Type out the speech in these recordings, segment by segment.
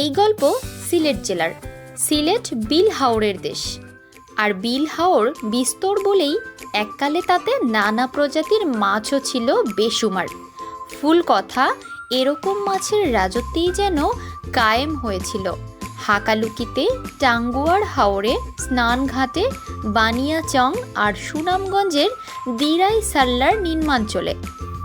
এই গল্প সিলেট জেলার। সিলেট বিল হাওরের দেশ। আর বিল হাওর বিস্তর বলেই এককালে তাতে নানা প্রজাতির মাছও ছিল বেসুমার ফুল কথা, এরকম মাছের রাজত্বেই যেন কায়েম হয়েছিল। হাকালুকিতে, টাঙ্গুয়ার হাওরে, স্নানঘাটে, বানিয়াচং আর সুনামগঞ্জের দিরাই সাল্লার নির্মাঞ্চলে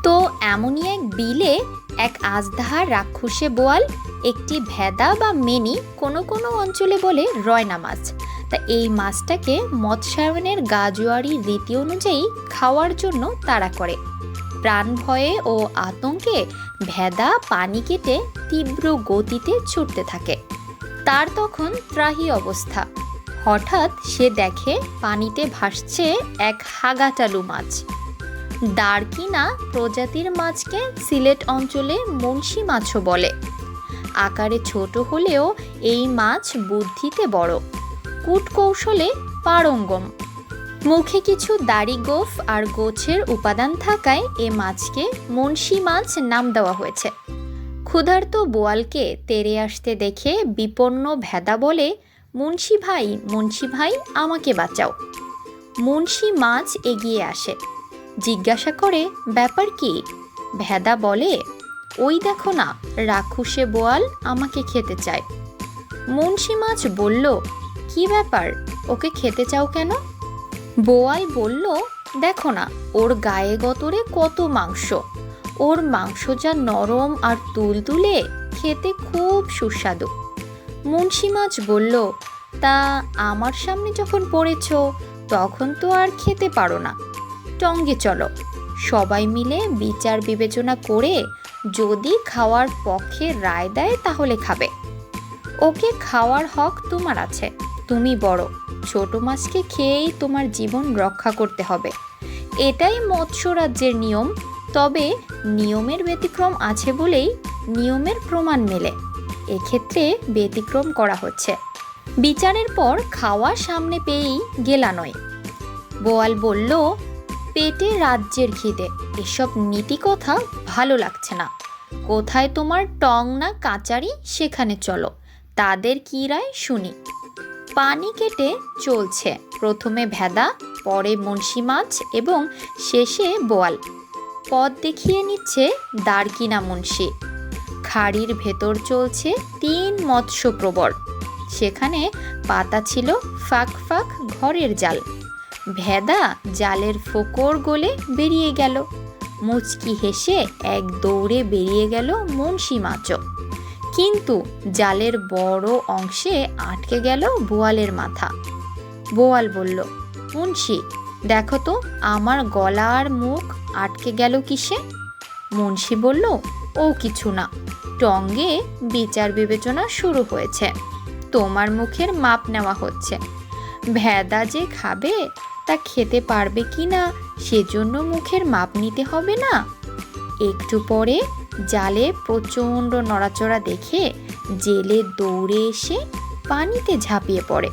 তো এমনই এক বিলে এক আজদাহার রাক্ষসে বোয়াল একটি ভেদা বা মেনি কোনো কোনো অঞ্চলে বলে রয়না মাছ। তা এই মাছটাকে মৎস্যায়নের গাজুয়ারি রীতি অনুযায়ী খাওয়ার জন্য তাড়া করে। প্রাণ ভয়ে ও আতঙ্কে ভেদা পানি কেটে তীব্র গতিতে ছুটতে থাকে। তার তখন ত্রাহি অবস্থা। হঠাৎ সে দেখে পানিতে ভাসছে এক হাগাটালু মাছ। দারকিনা প্রজাতির মাছকে সিলেট অঞ্চলে মুন্সি মাছও বলে। আকারে ছোট হলেও এই মাছ বুদ্ধিতে বড়। কূটকৌশলে পারঙ্গম। মুখে কিছু দাড়ি গোফ আর গোছের উপাদান থাকায় এ মাছকে মুন্সি মাছ নাম দেওয়া হয়েছে। ক্ষুধার্ত বোয়ালকে তেরে আসতে দেখে বিপন্ন ভেদা বলে, মুন্সি ভাই মুন্সি ভাই, আমাকে বাঁচাও। মুন্সি মাছ এগিয়ে আসে। জিজ্ঞাসা করে, ব্যাপার কি? ভেদা বলে ওই দেখো না, রাক্ষুসে বোয়াল আমাকে খেতে চায়। মুন্সি মাছ বলল, কি ব্যাপার, ওকে খেতে চাও কেন? বোয়াল বলল, দেখো না, ওর গায়ে গতরে কত মাংস। ওর মাংস যা নরম আর তুলতুলে, খেতে খুব সুস্বাদু। মুন্সি মাছ বলল, তা আমার সামনে যখন পড়েছ, তখন তো আর খেতে পারো না। টঙ্গে চলো। সবাই মিলে বিচার বিবেচনা করে যদি খাওয়ার পক্ষে রায় দেয়, তাহলে খাবে। ওকে খাওয়ার হক তোমার আছে। তুমি বড়। ছোট মাছকে খেয়েই তোমার জীবন রক্ষা করতে হবে। এটাই মৎস্য রাজ্যের নিয়ম। তবে নিয়মের ব্যতিক্রম আছে বলেই নিয়মের প্রমাণ মেলে। এক্ষেত্রে ব্যতিক্রম করা হচ্ছে। বিচারের পর খাওয়া সামনে পেয়েই গেলা নয়। বোয়াল বলল পেটে রাজ্যের খিদে। এসব নীতি কথা ভালো লাগছে না। কোথায় তোমার টং না কাচারি, সেখানে চলো। তাদের কি রায় শুনি। পানি কেটে চলছে। প্রথমে ভেদা, পরে মুন্সি মাছ এবং শেষে বোয়াল। পথ দেখিয়ে নিচ্ছে দারকিনা মুন্সি। খাড়ির ভেতর চলছে তিন মৎস্যপ্রবর। সেখানে পাতা ছিল ফাঁক ফাঁক ঘরের জাল। ভেদা জালের ফোকর গলে বেরিয়ে গেল। মুচকি হেসে এক দৌড়ে বেরিয়ে গেল মুন্সি মাছও কিন্তু জালের বড় অংশে আটকে গেল বোয়ালের মাথা। বোয়াল বলল, মুন্সি, দেখো তো, আমার গলা আর মুখ আটকে গেল কিসে? মুন্সি বলল, ও কিছু না, টঙ্গে বিচার বিবেচনা শুরু হয়েছে। তোমার মুখের মাপ নেওয়া হচ্ছে। ভেদা যে খাবে তা খেতে পারবে কি না, সেজন্য মুখের মাপ নিতে হবে না। একটু পরে জালে প্রচণ্ড নড়াচড়া দেখে জেলে দৌড়ে এসে পানিতে ঝাঁপিয়ে পড়ে।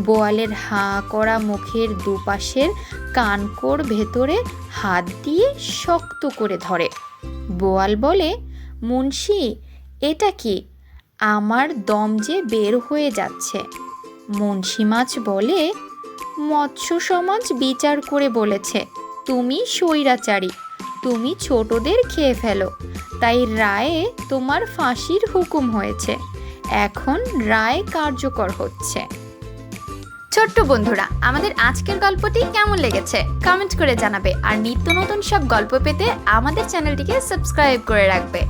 বোয়ালের হাঁ করা মুখের দুপাশের কানকোর ভেতরে হাত দিয়ে শক্ত করে ধরে। বোয়াল বলে, মুন্সি, এটা কি? আমার দম যে বের হয়ে যাচ্ছে। মুন্সি মাছ বলে মৎস্য সমাজ বিচার করে বলেছে, তুমি স্বৈরাচারী, তুমি ছোটদের খেয়ে ফেলো। তাই রায়ে তোমার ফাঁসির হুকুম হয়েছে। এখন রায় কার্যকর হচ্ছে। ছোট্ট বন্ধুরা, আমাদের আজকের গল্পটি কেমন লেগেছে? কমেন্ট করে জানাবে। আর নিত্য নতুন সব গল্প পেতে আমাদের চ্যানেলটিকে সাবস্ক্রাইব করে রাখবে।